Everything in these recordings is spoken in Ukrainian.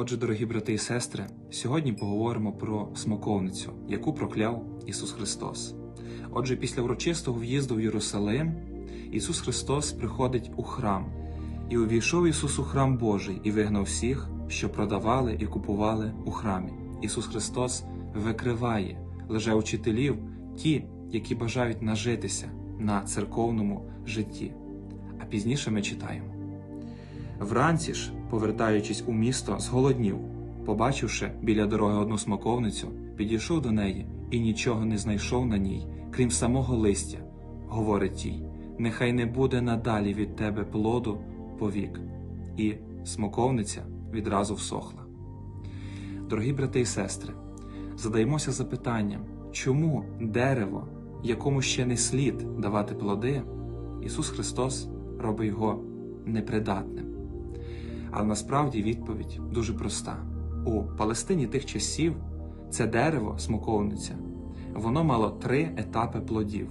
Отже, дорогі брати і сестри, сьогодні поговоримо про смоковницю, яку прокляв Ісус Христос. Отже, після урочистого в'їзду в Єрусалим Ісус Христос приходить у храм, і увійшов Ісус у храм Божий і вигнав всіх, що продавали і купували у храмі. Ісус Христос викриває лжеучителів, ті, які бажають нажитися на церковному житті. А пізніше ми читаємо. Вранці ж, повертаючись у місто, зголоднів, побачивши біля дороги одну смоковницю, підійшов до неї і нічого не знайшов на ній, крім самого листя. Говорить їй: нехай не буде надалі від тебе плоду повік. І смоковниця відразу всохла. Дорогі брати і сестри, задаємося запитанням, чому дерево, якому ще не слід давати плоди, Ісус Христос робить його непридатним. Але насправді відповідь дуже проста. У Палестині тих часів це дерево, смоковниця, воно мало три етапи плодів.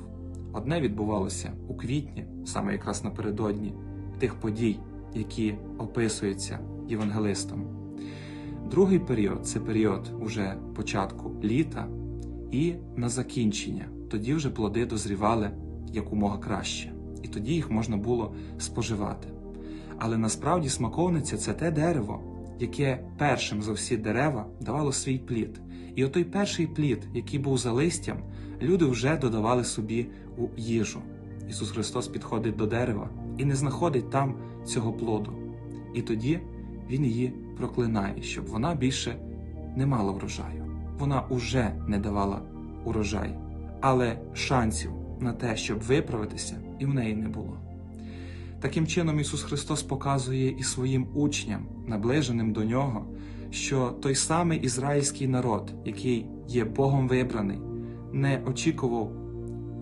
Одне відбувалося у квітні, саме якраз напередодні тих подій, які описуються євангелистом. Другий період це період уже початку літа, і на закінчення. Тоді вже плоди дозрівали якомога краще, і тоді їх можна було споживати. Але насправді смаковниця це те дерево, яке першим за всі дерева давало свій плід. І отой перший плід, який був за листям, люди вже додавали собі у їжу. Ісус Христос підходить до дерева і не знаходить там цього плоду. І тоді Він її проклинає, щоб вона більше не мала врожаю. Вона уже не давала урожай, але шансів на те, щоб виправитися, і в неї не було. Таким чином Ісус Христос показує і своїм учням, наближеним до Нього, що той самий ізраїльський народ, який є Богом вибраний, не очікував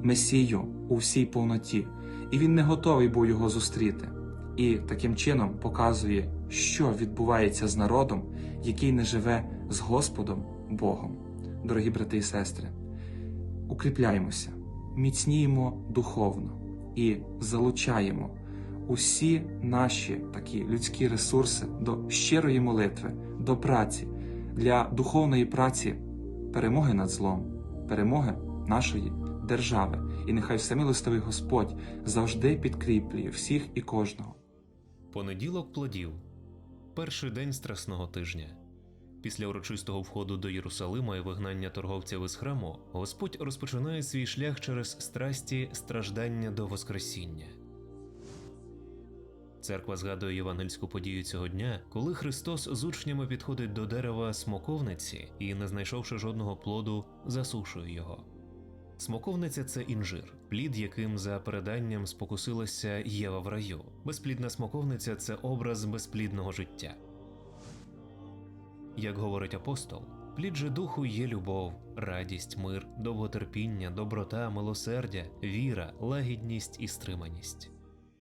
Месію у всій повноті, і він не готовий був його зустріти. І таким чином показує, що відбувається з народом, який не живе з Господом Богом. Дорогі брати і сестри, укріпляємося, міцніємо духовно і залучаємо усі наші такі людські ресурси до щирої молитви, до праці, для духовної праці, перемоги над злом, перемоги нашої держави. І нехай всемилостивий Господь завжди підкріплює всіх і кожного. Понеділок плодів перший день страсного тижня. Після урочистого входу до Єрусалима і вигнання торговців із храму, Господь розпочинає свій шлях через страсті страждання до Воскресіння. Церква згадує євангельську подію цього дня, коли Христос з учнями підходить до дерева смоковниці і, не знайшовши жодного плоду, засушує його. Смоковниця це інжир, плід, яким за переданням спокусилася Єва в раю. Безплідна смоковниця це образ безплідного життя. Як говорить апостол, плід же духу є любов, радість, мир, довготерпіння, доброта, милосердя, віра, лагідність і стриманість.